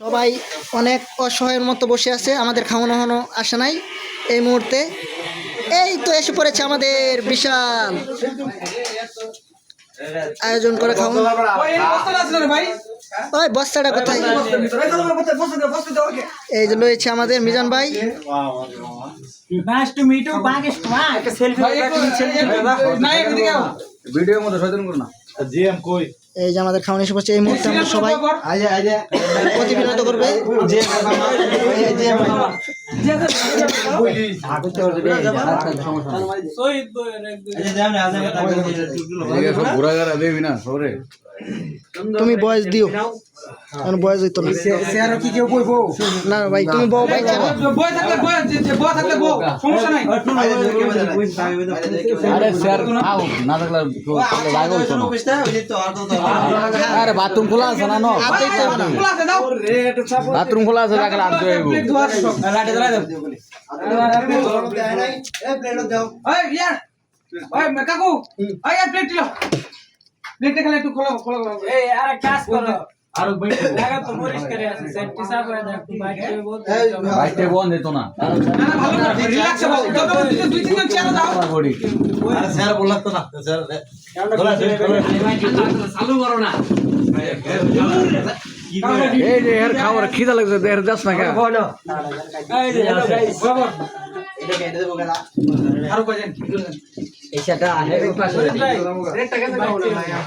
সবাই অনেক অসহায়ের মতো বসে আছে আমাদের খাওয়ানো হনো আসে নাই এই মুহূর্তে এই তো এসে পড়েছে আমাদের বিশাল আয়োজন করে খাওয়ানো ওই বস্তাটা কোথায় এই যে রয়েছে আমাদের মিজান ভাই ভিডিওর মধ্যে সচেতন করো না এই যে আমাদের খাওয়ানো এসে পড়ছে এই মুহূর্তে আমরা সবাই প্রতিবিনোদ করবে তুমি বয়স দিও বয়স হইতো না না না ভাই তুমি বউ ভাই আরে স্যার না থাকলে লাগে হইতো না আরে বাথরুম খোলা আছে না ন? বাথরুম খোলা আছে রাখলে আর দেব। কাকু। প্লেট দিল প্লেটটা খালি একটু খোলা খোলা খোলা এই আরে কাজ করো। লাগা তো মরিস করে আছে সেফটি সাফ করে দাও বাইক বহুত বাইতে বন্ধ দিত না না না ভালো না রিল্যাক্স হও যত দুই তিনজন চেয়ার দাও বডি এই যে এর খাবার খিদা লাগছে এর দাস না কে আরও কয়জন আর স্যার না জান দিত না স্যার জান দিত না ন দু মিনিট হলে কাটা কম লাগে না।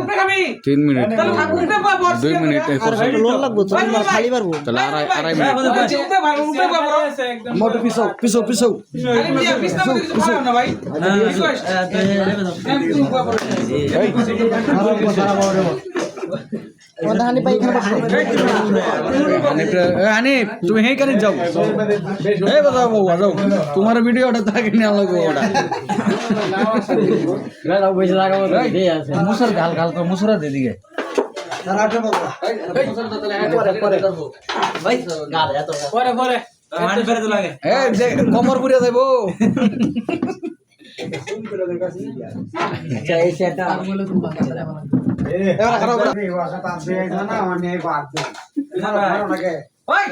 উপরে খাবি তিন মিনিট তাহলে উপরে বা বস দুই মিনিট এই আর করছে। একটু লোন লাগবো তো তোমার খালি পারব। তাহলে আড়াই আড়াই মিনিট। উপরে ভাই উপরে বা বড়। একদম মোটু পিছাও পিছাও পিছাও। আরে মিয়া বিছনা মধ্যে কিছু খাও না ভাই? রিকোয়েস্ট একটু উপরে বড় আমাদের হানি পাই এখানে বসো হানিফ তুমি হেই কানে যাও এই বাজাও বাবু যাও তোমার ভিডিওটা তাকে নিয়ে লাগবো ওটা মুসর গাল গাল করে মুসরা দে দিকে পরে পরে হানি ফেরে তো লাগে এই যে পুড়ে যাইবো ওই